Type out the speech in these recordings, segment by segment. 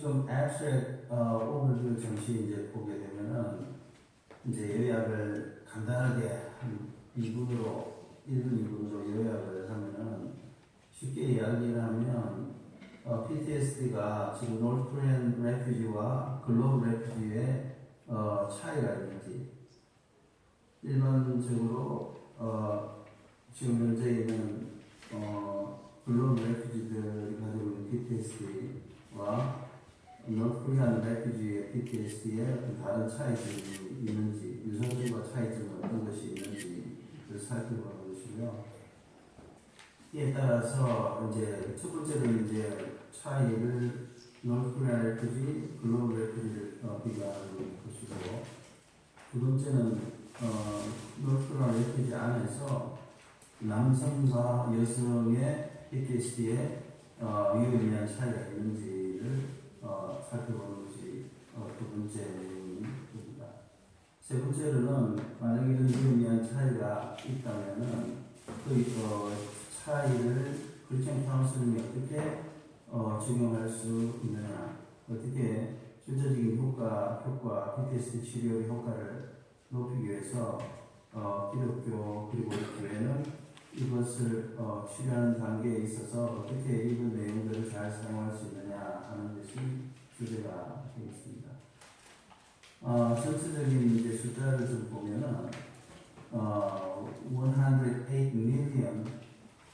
지금 abstract 어, 오버뷰 정시 이제 보게 되면은 이제 요약을 간단하게 한 2분으로 1분 2분으로 요약을 하면은 쉽게 이야기를 하면 어, PTSD가 지금 Korean refugee와 Global refugee의 어, 차이가 있는지 일반적으로 어, 지금 현재 있는 어, 글로벌 레퓨지들이 가지고 있는 PTSD와 노스코리안 레퓨지의 PTSD에 어떤 다른 차이점이 있는지 유전적과 차이점은 어떤 것이 있는지를 살펴보는 것이고요. 이에 따라서 이제 첫 번째로 이제 차이를 노스코리안 레퓨지, 글로벌 레퓨지를 어, 비교하는 것이고 두 번째는 어, 노스코리안 레퓨지 안에서 남성과 여성의 PTSD에 어, 유의미한 차이가 있는지를 어, 살펴보는 것이 어, 두 번째 내용입니다. 세 번째로는 만약에 이런 유의미한 차이가 있다면은 그 어, 차이를 크리스천 카운슬링이 어떻게 어, 적용할 수 있느냐, 어떻게 실질적인 효과, 효과, PTSD 치료 효과를 높이기 위해서 어, 기독교 그리고 교회는 이것을 어, 치료하는 단계에 있어서 어떻게 이런 내용들을 잘 사용할 수 있느냐 하는 것이 주제가 되겠습니다. 어, 전체적인 이제 숫자를 좀 보면은 어, 108 million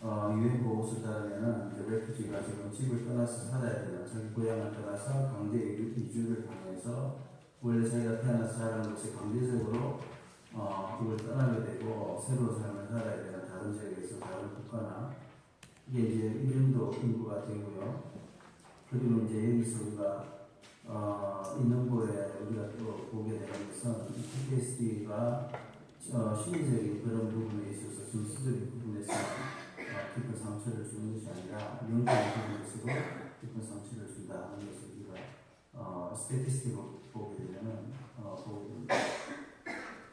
어, 유엔 보고서 따르면은 이제 레프지가 지금 집을 떠나서 살아야 되는 자기 고향을 떠나서 강제 이주를 당해서 원래 자기가 태어나서 자란 곳에 강제적으로 어, 그걸 떠나게 되고 새로운 삶을 살아야 되는 다른 지역에서 다른 국가나 이게 이제 이 정도 인구가 되고요. 그리고 이제 여기서 우리가 어, 있는 거에 우리가 또 보게 되는 것은 PTSD가 어, 심리적인 그런 부분에 있어서 정치적인 부분에서 어, 깊은 상처를 주는 것이 아니라 영적인 부분에서도 깊은 상처를 준다 하는 것을 우리가 어, 스태티스틱으로 보게 되면은 어, 보게 됩니다.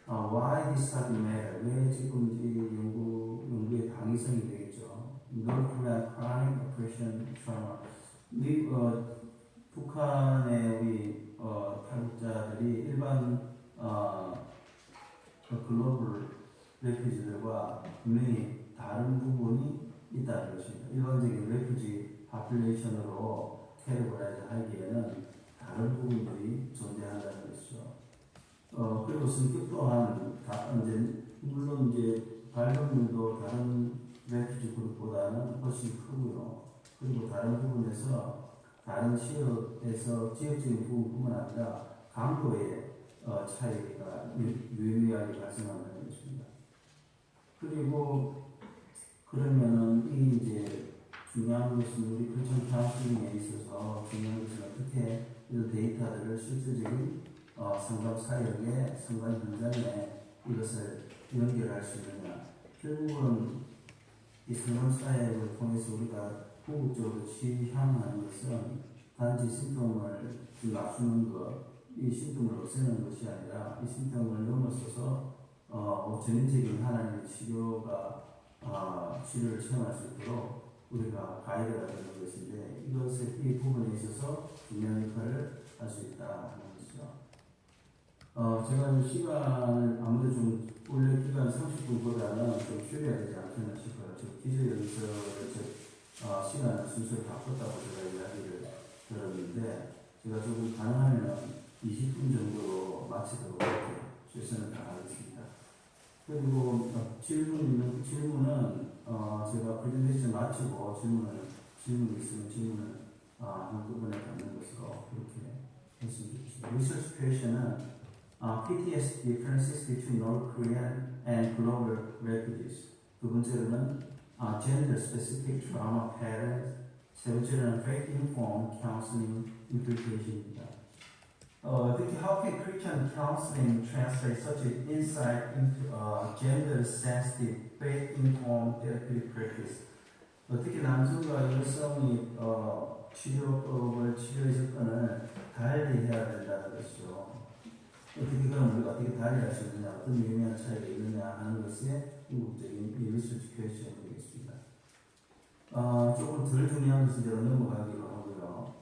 어, why this study matter? 왜 지금 이 연구, 연구의 당위성이 되겠죠. North Korean crime, oppression, trauma. 미, 어, 북한의 우리 어, 탈북자들이 일반 어, 그 글로벌 레퓨지들과 분명히 다른 부분이 있다는 것입니다. 일반적인 레퓨지 파퓰레이션으로 캐리고라이즈 하기에는 다른 부분들이 존재한다는 것이죠. 어, 그리고 성격 또한 다, 이제, 물론 이제 발병률도 다른 레퓨지 그룹보다는 훨씬 크고요. 그리고 다른 부분에서 다른 지역에서 지역적인 부분뿐만 아니라 강도의 어, 차이가 유- 유의미하게 발생한다는 것입니다. 그리고 그러면은 이 이제 중요한 것은 우리 크리스천 카운슬링에 있어서 중요한 것은 어떻게 이 데이터들을 실질적인 어, 상담 사역에 상담 현장에 이것을 연결할 수 있느냐 결국은 이 상담 사역을 통해서 우리가 궁극적으로 취향하는 것은 단지 심통을 낮추는 것, 이 심통을 없애는 것이 아니라 이 심통을 넘어서서 어, 전인적인 하나님의 치료가 어, 치료를 체험할 수 있도록 우리가 가이드가 되는 것인데 이것의 이 부분에 있어서 중요한 역할을 할 수 있다. 어, 제가 이 시간을 아무래도 좀 원래 기간 30분보다는 좀 줄여야 되지 않겠나 싶어요. 지금 기저 연설을 저, 어, 시간을 순서를 바꿨다고 제가 이야기를 들었는데 제가 조금 가능하면 20분 정도로 마치도록 이렇게 최선을 다하겠습니다. 그리고 어, 질문 있는 질문은 어, 제가 프레젠테이션 마치고 질문을 질문 있으면 질문을 아, 한꺼번에 받는 것으로 그렇게 했으면 좋겠습니다. 리서치 퀘션은 아, PTSD differences between North Korean and global refugees. 두 번째로는 아, gender specific trauma patterns. 세 번째로는 faith informed counseling implication입니다. 어, 특히 how can Christian counseling translate such an insight into uh, gender sensitive faith informed therapeutic practice? 어떻게 남성과 여성이 어, 치료법을 치료의 접근을 달리 해야 된다는 것이죠. 어떻게 그런 우리가 어떻게 달리할 수 있느냐, 어떤 유명한 차이가 있느냐 하는 것에 궁극적인 이 리서치 퀘션이 되겠습니다. 어, 조금 덜 중요한 것은 제가 넘어가기로 하고요.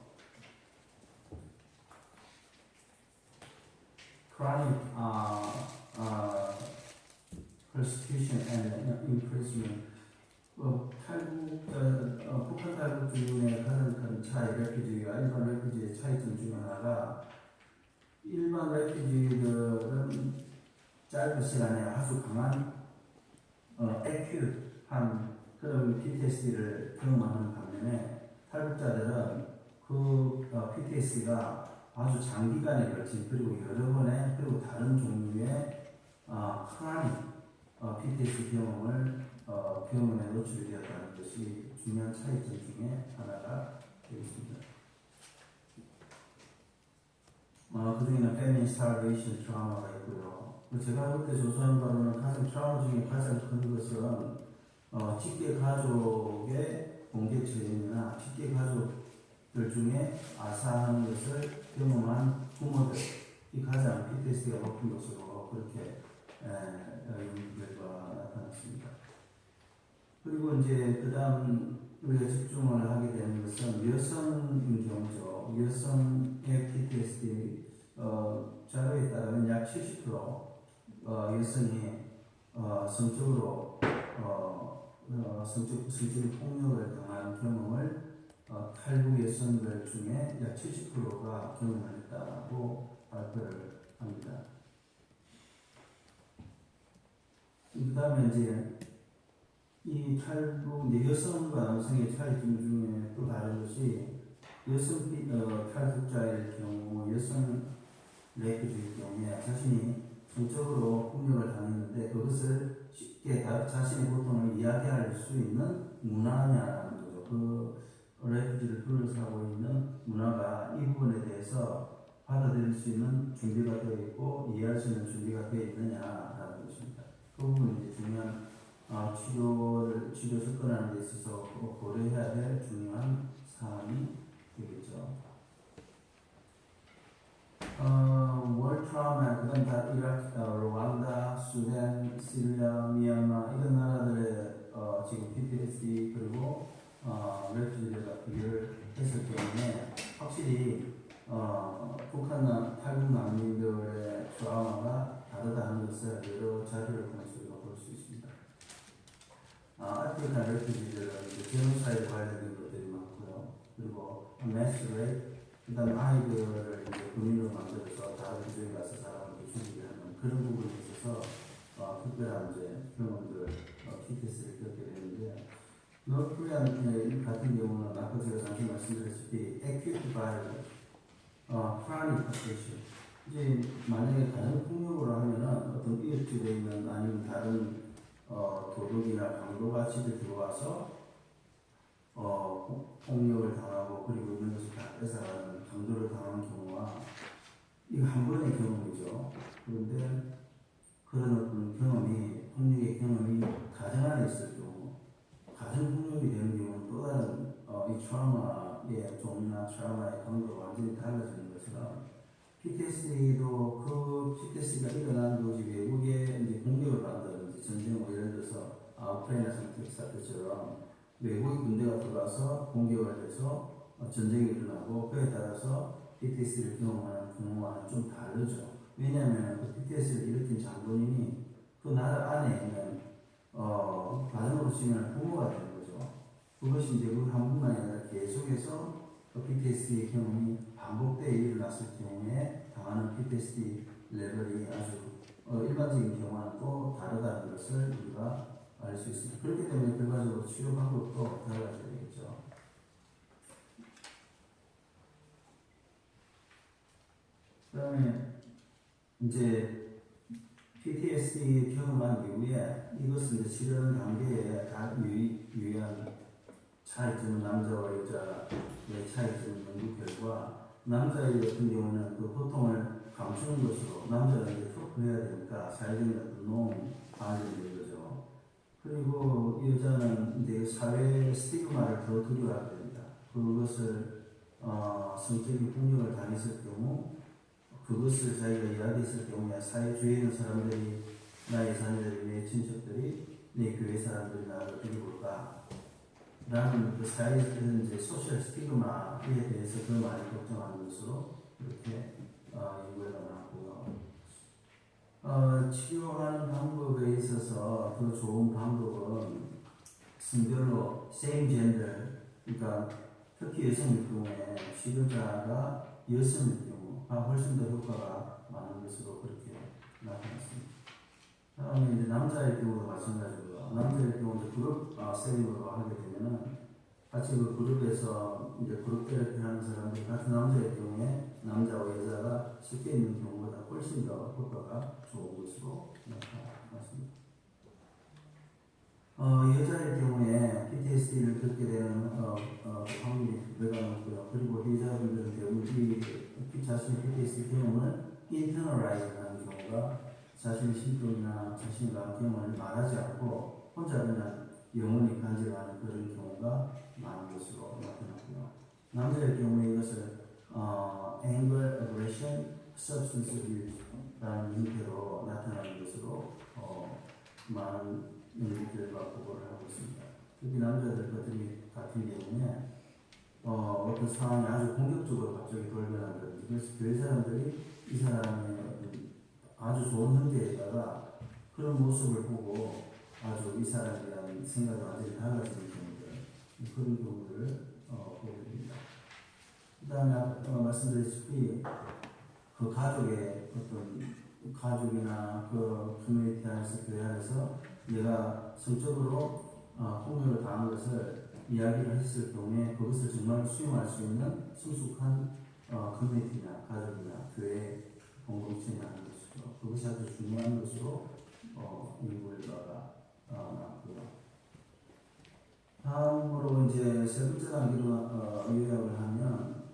Chronic 아, 아, persecution and imprisonment. 어, 탈북자, 어, 북한 탈북 중에 가장 큰 차이, 레피지와 일반 레피지의 차이점 중 하나가 일반 레퓨지들은 짧은 시간에 아주 강한 어, 액큐한 그런 PTSD를 경험하는 반면에 탈북자들은 그 어, PTSD가 아주 장기간에 걸친 그리고 여러 번의 그리고 다른 종류의 어, 크라닉 어, PTSD 경험을 어, 경험에 노출이 되었다는 것이 중요한 차이점 중에 하나가 되겠습니다. 어, 그 중에는 famine, starvation, 트라우마가 있고요. 그 제가 그때 조사한 바로는 가장 트라우마 중에 가장 큰 것은 어, 직계 가족의 공개 처형이나 직계 가족들 중에 아사하는 것을 경험한 부모들이 가장 PTSD가 높은 것으로 그렇게 에, 결과가 나타났습니다. 그리고 이제 그 다음 우리가 집중을 하게 되는 것은 여성인 경우죠. 여성의 PTSD 어, 자료에 따르면 약 70% 어, 여성이 어, 성적으로 어, 어, 성적, 성적 폭력을 당한 경험을 어, 탈북 여성들 중에 약 70%가 경험을 했다고 발표를 합니다. 그 다음에 이제 이 탈북, 이제 여성과 남성의 차이점 중에 또 다른 것이 여성 피- 어, 탈북자의 경우, 여성 레이프주의 경우에 자신이 성적으로 폭력을 당했는데 그것을 쉽게 다- 자신의 고통을 이야기할 수 있는 문화냐라는 거죠. 그 레이프지를 둘러싸고 있는 문화가 이 부분에 대해서 받아들일 수 있는 준비가 되어 있고 이해할 수 있는 준비가 되어 있느냐라는 것입니다. 그 부분이 중요한 어, 치료를 치료 접근하는 데 있어서 꼭 고려해야 될 중요한 사항이 되겠죠. 어, 월 트라우마, 그 다음 다 이라크, 어, 루안다, 수단, 시리아, 미얀마 이런 나라들의 아, 아프리카 레프지들은 제노사이드 관련된 것들이 많고요. 그리고 매스 레이프, 그 다음에 아이들을 이제 군인으로 만들어서 다른 지역에 가서 사람을 죽이게 하는 그런 부분에 있어서 어, 특별한 이제 경험들, 어, PTS를 겪게 되는데, 노르코리안 같은 경우는 아까 제가 잠시 말씀드렸다시피 acute violence, 어, chronic affliction. 이제 만약에 가정 폭력으로 하면은 어떤 이웃집에 있는 아니면 다른 어, 도둑이나 강도가 집에 들어와서 어, 폭- 폭력을 당하고 그리고 있는 것을 다 뺏어가는 강도를 당하는 경우와 이거 한 번의 경험이죠. 그런데 그런 어떤 경험이 폭력의 경험이 가정 안에 있을 경우 가정 폭력이 되는 경우는 또 다른 어, 이 트라우마의 종류나 트라우마의 강도가 완전히 달라지는 것처럼 PTSD도 그 PTSD가 일어난 곳이 외국에 이제 공격을 받는다든지 전쟁 뭐 예를 들어서 아, 우크라이나 상태 사태처럼 외국의 군대가 들어와서 공격을 해서 어, 전쟁이 일어나고 그에 따라서 PTSD를 경험하는 경우와는 좀 다르죠. 왜냐하면 그 PTSD를 일으킨 장본인이 그 나라 안에 있는 어, 가정으로 치면 부모가 되는 거죠. 그것이 이제 그 한 분만이 아니라 계속해서 그 PTSD 경험이 반복되어 일어났을 경우에 당하는 PTSD 레벨이 아주 어, 일반적인 경우와는 또 다르다는 것을 우리가 알 수 있습니다. 그렇기 때문에 결과적으로 치료 방법도 달라져야 되겠죠. 그 다음에 이제 PTSD 경험한 이후에 이것은 치료 단계에 다 유의, 유의한 차이점은 남자와 여자의 차이점 연구 결과 남자의 같은 경우는 그 고통을 감추는 것으로 남자는 이제 토크해야 되니까 사회적인 어떤 노음 반영되는 거죠. 그리고 여자는 이제 사회 스티그마를 더 두려워하게 됩니다. 그것을 어, 성적인 폭력을 당했을 경우 그것을 자기가 이야기했을 경우에 사회 주위에 있는 사람들이 나의 자녀들이 내 친척들이 내 교회 사람들이 나를 어떻게 볼까 라는 그 사회적인 이제 소셜 스티그마에 대해서 더 많이 걱정하는 것으로 이렇게 어, 연구가 나왔고요. 어, 치료하는 방법에 있어서 더 좋은 방법은 성별로 same gender, 그러니까 특히 여성일 경우에 치료자가 여성일 경우가 훨씬 더 효과가 많은 것으로 그렇게 나타났습니다. 다음에 이제 남자의 경우도 마찬가지고요. 남자의 경우도 그룹 아, 세팅으로 하게 되면은 같이 그 그룹에서 이제 그룹 테라피 하는 사람들이 같은 남자의 경우에 남자와 여자가 섞여 있는 경우보다 훨씬 더 효과가 좋은 것으로 나타났습니다. 어, 여자의 경우에 PTSD를 겪게 되는 어, 어, 확률이 두 배가 높고요. 그리고 여자분들은 대부분 이 자신의 PTSD 경험을 internalize 하는 경우가 자신의 신경이나 자신의 경험을 말하지 않고 혼자 그냥 영원히 간직하는 그런 경우가 많은 것으로 나타났고요. 남자의 경우에 이것을 어, anger, aggression, substance abuse라는 형태로 나타나는 것으로 어, 많은 연구결과 보고를 하고 있습니다. 특히 남자들 같은, 경우에 어, 어떤 상황이 아주 공격적으로 갑자기 돌변한다든지 그래서 교회 사람들이 이 사람의 아주 좋은 형태에다가 그런 모습을 보고 아주 이 대한 생각이 완전히 달라지는 경우들 그런 경우를 어, 보게 됩니다. 그 다음에 어, 말씀드렸다시피 그 가족의 어떤 가족이나 그 커뮤니티 안에서 교회 안에서 내가 성적으로 어, 폭력을 당한 것을 이야기를 했을 경우에 그것을 정말 수용할 수 있는 성숙한 어, 커뮤니티나 가족이나 교회 공동체라는 것이죠. 그것이 아주 중요한 것으로 어, 나왔고요. 다음으로 이제 세 번째 단계로 어, 요약을 하면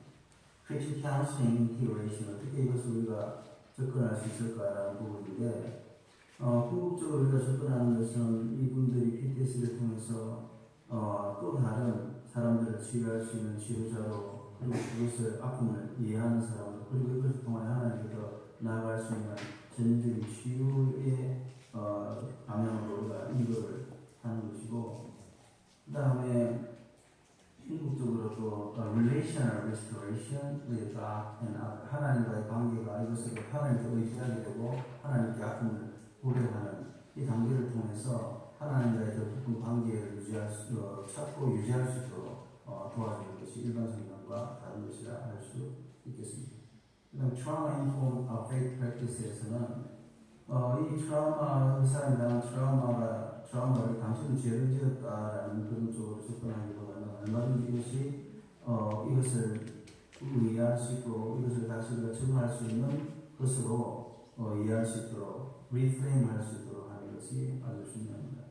Christian Counseling Integration 어떻게 이것을 우리가 접근할 수 있을까라는 부분인데 어, 궁극적으로 우리가 접근하는 것은 이분들이 PTSD를 통해서 어, 또 다른 사람들을 치유할 수 있는 치료자로 그리고 그것을 아픔을 이해하는 사람으로 그리고 이것을 통해 하나님께서 나아갈 수 있는 전적인 치유의 어, 방향으로 우리가 인도를 하는 것이고 그 다음에 궁극적으로 또 어, relational restoration with God and other. 하나님과의 관계가 이것을 하나님께 의지하게 되고 하나님께 아픔을 고려하는 이 단계를 통해서 하나님과의 더 깊은 관계를 유지할 수, 어, 찾고 유지할 수 있도록 어, 도와주는 것이 일반 성경과 다른 것이라 할 수 있겠습니다. 그다음 trauma informed faith practices에서는 어, 이 트라우마 그 사람에 대한 트라우마가 트라우마를 당신은 죄를 지었다라는 그런 쪽으로 접근하기보다는 얼마든지 이것이 어, 이것을 이해할 수 있고 이것을 우리가 적응할 수 있는 것으로 어, 이해할 수 있도록 리프레임 할 수 있도록 하는 것이 아주 중요합니다.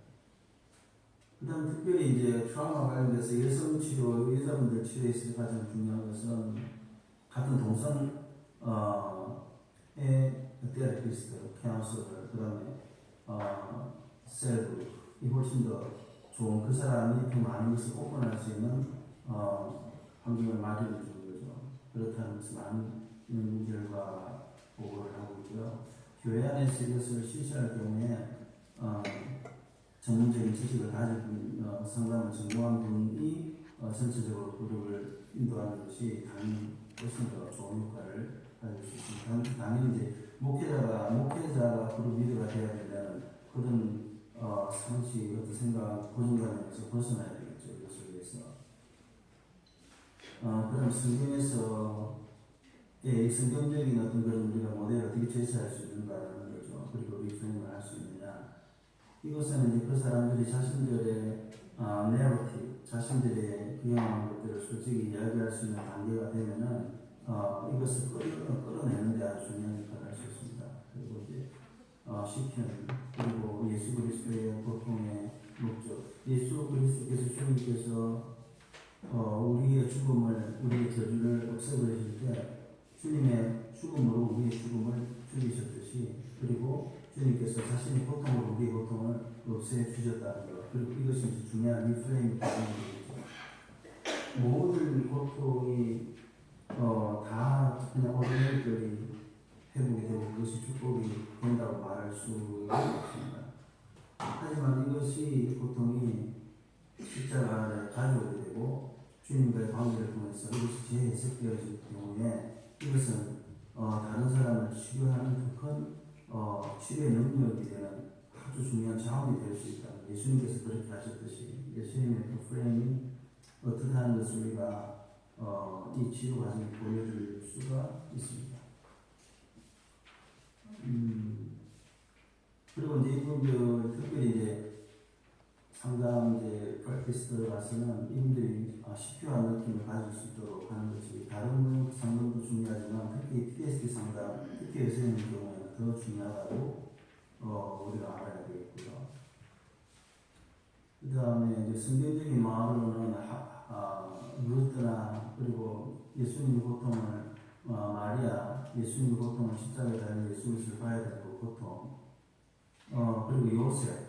그 다음 특별히 이제 트라우마 관련돼서 여성 치료, 여자분들 치료에 있어 가장 중요한 것은 같은 동성 어, 의 테라피스트, 카운슬러, 그 다음에 어, 셀프, 이 훨씬 더 좋은 그 사람이 더 많은 것을 오픈할 수 있는 어, 환경을 마련해 주는 거죠. 그렇다는 것은 많은 결과 보고를 하고 있고요. 교회 안에서 이것을 실시할 경우에 어, 전문적인 지식을 가진 어, 상담을 전공한 분이 어, 전체적으로 그룹을 인도하는 것이 당연히 훨씬 더 좋은 효과를 가질 수 있습니다. 당연히 이제 목회자가 목회자가 그룹 리더가 되어야 된다는 그런 어, 상식 어떤 생각 고정관념에서 벗어나야 되겠죠. 이것을 위해서. 어, 그럼 성경에서 예, 이 성경적인 어떤 그런 우리가 모델을 어떻게 제시할 수 있는가라는 거죠. 그리고 리프레임을 할 수 있느냐. 이것은 이제 그 사람들이 자신들의 아, 내러티, 자신들의 경험한 것들을 솔직히 이야기할 수 있는 단계가 되면은 어, 이것을 끌어, 끌어내는 데 아주 중요한 역할을 할 수 있습니다. 그리고 이제 어, 시편 그리고 예수 그리스도의 고통의 목적 예수 그리스도께서 주님께서 어, 우리의 죽음을 우리의 저주를 없애버리실 때 주님의 죽음으로 우리의 죽음을 죽이셨듯이 그리고 주님께서 자신의 고통으로 우리의 고통을 없애 주셨다는 것 그리고 이것이 중요한 거죠. 모든 고통이 어, 다 그냥 어린이들이 회복이 되고 그것이 축복이 된다고 말할 수 없습니다. 하지만 이것이 고통이 십자가 안에 가져오게 되고 주님과의 관계를 통해서 이것이 재해석되어질 경우에 이것은 어, 다른 사람을 치료하는 더큰 어, 치료의 능력이 되는 아주 중요한 자원이 될 수 있다. 예수님께서 그렇게 하셨듯이 예수님의 그 프레임이 어떻다는 것을 우리가 어, 이 치료 과정을 보여줄 수가 있습니다. 음, 그리고 이제 이분들 특별히 이제 상담 이제 프랙티스 가서는 이분들이 아, 시큐한 느낌을 가질 수 있도록 하는 것이 다른 상담도 중요하지만 특히 PTSD 상담, 특히 여성의 경우에는 더 중요하다고 어, 우리가 알아야 되겠고요. 그 다음에 이제 성경적인 마음으로는 하, 아, 루트나 그리고 예수님의 고통을 어, 마리아, 예수님의 고통을 십자가에 달린 예수를 봐야 되고 고통. 어, 그리고 요셉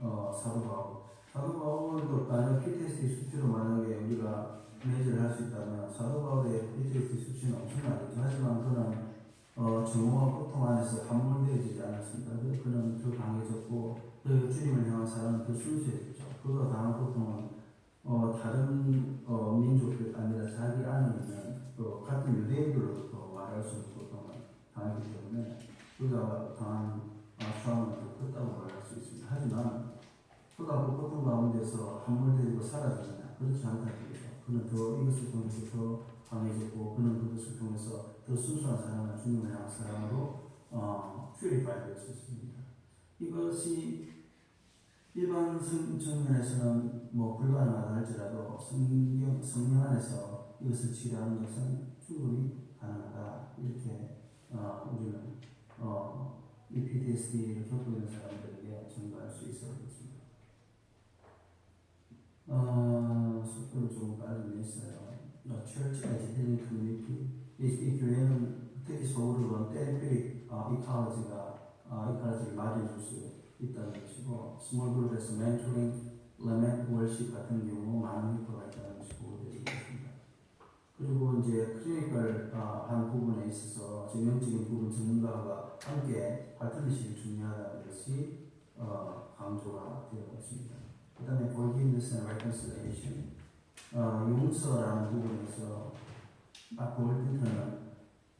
어, 사도 바울. 사도 바울도 만약 PTSD 수치로 만약에 우리가 매제를 할수 있다면 사도 바울의 PTSD 수치는 엄청나겠죠 하지만 그는 어, 정오와 고통 안에서 함몰되어지지 않았습니다. 그는 더 강해졌고 더 주님을 향한 사랑은 더 순수해졌죠. 그가 당한 고통은 어, 다른 어, 민족들 아니라 자기 안에 있는 또 같은 유대인들로부터 말할 수 고통을 당하기 때문에 그가 당한 아, 수학은 더 컸다고 말할 수 있습니다. 하지만 그가 그 고통 가운데서 함몰되고 사라지느냐 그렇지 않다는 거죠. 그는 더 이것을 통해서 더 강해졌고 그는 그것을 통해서 더 순수한 사랑을 주님을 향한 사랑으로 어, 퓨리파이 될수 있습니다. 이것이 일반 성 정면에서는 뭐 불가능하다 할지라도 성경, 성령 안에서 이것을 치료하는 것은 충분히 가능하다. 이렇게 어, 우리는 어, 이 PTSD를 겪고 있는 사람들에게 증거할 수 있어야 겠습니다. 어, 속도를 좀 빠르게 했어요. 어, Church as Healing Community. 이, 이 교회는 특히 서울을 본 테리피릭 어, 이카라지가 어, 이카라지를 맞이해줄 수 있 다는 것이고 스몰 그룹에서 멘토링, 레멘 월십 같은 경우 많은 효과가 있다는 것이 보고되고 있습니다. 그리고 이제 클리니컬 어, 한 부분에 있어서 전형적인 부분 전문가가 함께 파트너십이 중요하다는 것이 어, 강조가 되어 있습니다. 그 다음에 forgiveness and reconciliation 어, 용서라는 부분에서 아까 월등턴은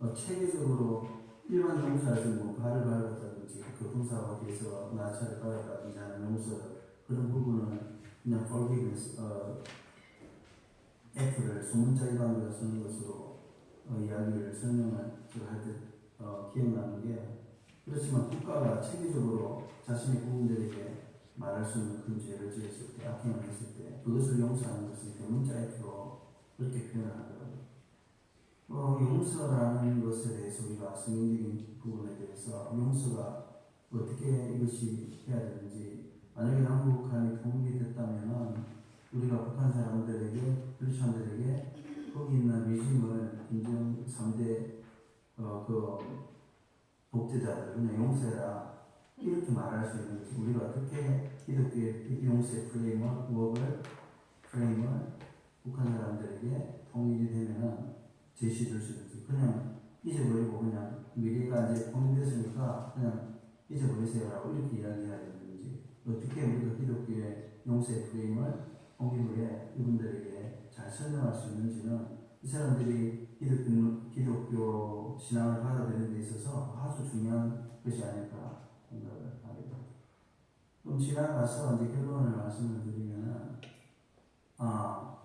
어, 체계적으로 일반 용서에서 뭐 발을 밟았다든지 교통사고에 대해서 나차를 하는 용서 그런 부분은 그냥 forgiveness 어, F를 소문자 일반으로 쓰는 것으로 어, 이야기를 설명을 할때 어, 기억나는 게 그렇지만 국가가 체계적으로 자신의 국민들에게 말할 수 있는 그 죄를 지었을 때, 악행을 했을 때 그것을 용서하는 것을 대문자 F로 그렇게 표현하더라고요. 어, 용서라는 것에 대해서 우리가 성경적인 부분에 대해서 용서가 어떻게 이것이 해야 되는지. 만약에 남북한이 통일이 됐다면은 우리가 북한 사람들에게 크리스천들에게 거기 있는 리즘을 김정 3대 어, 그 독재자들 그냥 용서해라. 이렇게 말할 수 있는 것이 우리가 어떻게 기독교의 용서의 프레임워크를 프레임을 북한 사람들에게 통일이 되면은 제시될 수 있는지. 그냥 잊어버리고 그냥 미래가 이제 통일됐으니까 그냥 잊어버리세요라고 이렇게 이야기해야 되는지 어떻게 우리가 기독교의 용서의 프레임을 후에 이분들에게 잘 설명할 수 있는지는 이 사람들이 기독교, 기독교 신앙을 받아들이는 데 있어서 아주 중요한 것이 아닐까 생각을 됩니다. 그럼 지나가서 이제 결론을 말씀을 드리면은, 아,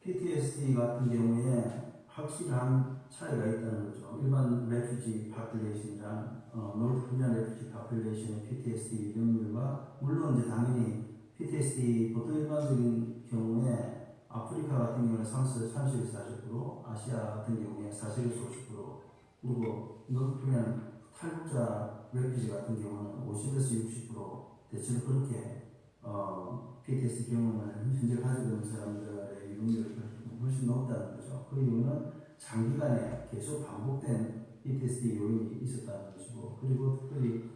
PTSD 같은 경우에 확실한 차이가 있다는 거죠. 일반 레퓨지 파퓰레이션이랑 어, 노르트 코리안 레퓨지 파퓰레이션의 PTSD 위험률과 물론 이제 당연히 PTSD 보통 일반적인 경우에 아프리카 같은 경우는 30, 30에서 40%, 아시아 같은 경우에 40에서 50%, 그리고 노르트코리안 탈북자 레퓨지 같은 경우는 50에서 60% 대체로 그렇게 어, PTSD 경험을 현재 가지고 있는 사람들의 위험률이 훨씬 높다는 거죠. 그 이유는 장기간에 계속 반복된 PTSD 요인이 있었다는 것이고, 그리고 특별히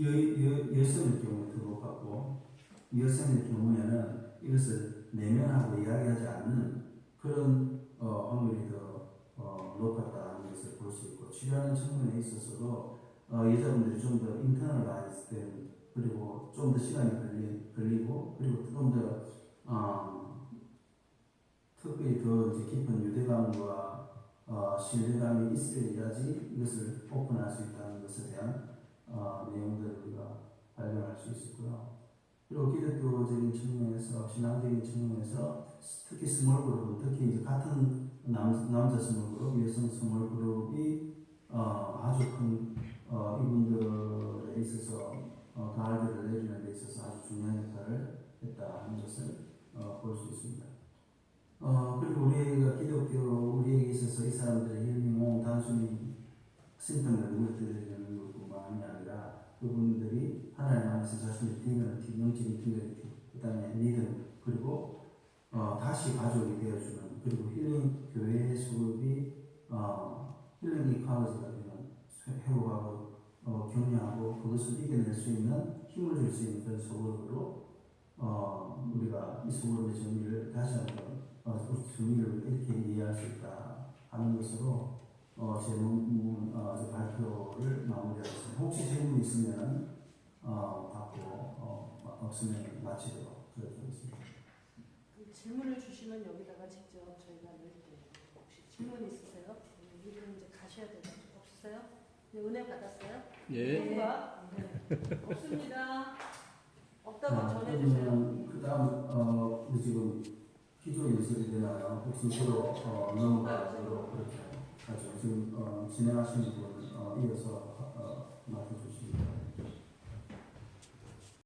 여, 여, 여성의 경우에 더 높았고, 여성의 경우에는 이것을 내면하고 이야기하지 않는 그런 어, 확률이 더 어, 높았다는 것을 볼 수 있고, 치료하는 측면에 있어서도 어, 여자분들이 좀 더 인터널라이즈 된, 그리고 좀 더 시간이 걸리, 걸리고, 그리고 좀 더, 어, 특별히 더 이제 깊은 유대감과 어, 신뢰감이 있어야지 이것을 오픈할 수 있다는 것에 대한 어, 내용들을 우리가 발견할 수 있었고요. 그리고 기독교적인 측면에서 신앙적인 측면에서 특히 스몰 그룹, 특히 이제 같은 남, 남자 스몰 그룹, 여성 스몰 그룹이 어, 아주 큰 어, 이분들에 있어서 어, 가을들을 내리는 데 있어서 아주 중요한 역할을 했다 하는 것을 어, 볼수 있습니다. 어, 그리고 우리가 기독교, 우리에게 있어서 이 사람들의 힐링은 단순히 심판을 물들이는 것뿐만이 아니라 그분들이 하나님 안에서 자신의 디너티, 영적인 디너티, 그 다음에 믿음, 그리고 어, 다시 가족이 되어주는, 그리고 힐링 교회의 수급이 어, 힐링 이 카우즈가 되는 회복하고 어, 격려하고 그것을 이겨낼 수 있는 힘을 줄 수 있는 그런 소그룹으로 어, 우리가 이 소그룹의 정의를 다시 한번 어, 그 정의를 이렇게 이해할 수 있다 하는 것으로 어, 제 논문 어, 제 발표를 마무리하겠습니다. 혹시 질문 있으면 어, 받고 어, 없으면 마치도록 그러겠습니다. 그 질문을 주시면 여기다가 직접 저희가 넣을게요. 혹시 질문 있으세요? 음, 이분 이제 가셔야 돼요. 없으세요? 네, 은혜 받았어요? 예. 누군가? 네. 없습니다. 없다고 자, 전해주세요. 그 다음 어, 우리 지금 연설이 되나요? 혹시 서로 어, 넘어가도록 그렇게 하죠. 지금 어, 진행하시는 분 어, 이어서 어, 맡아주시죠.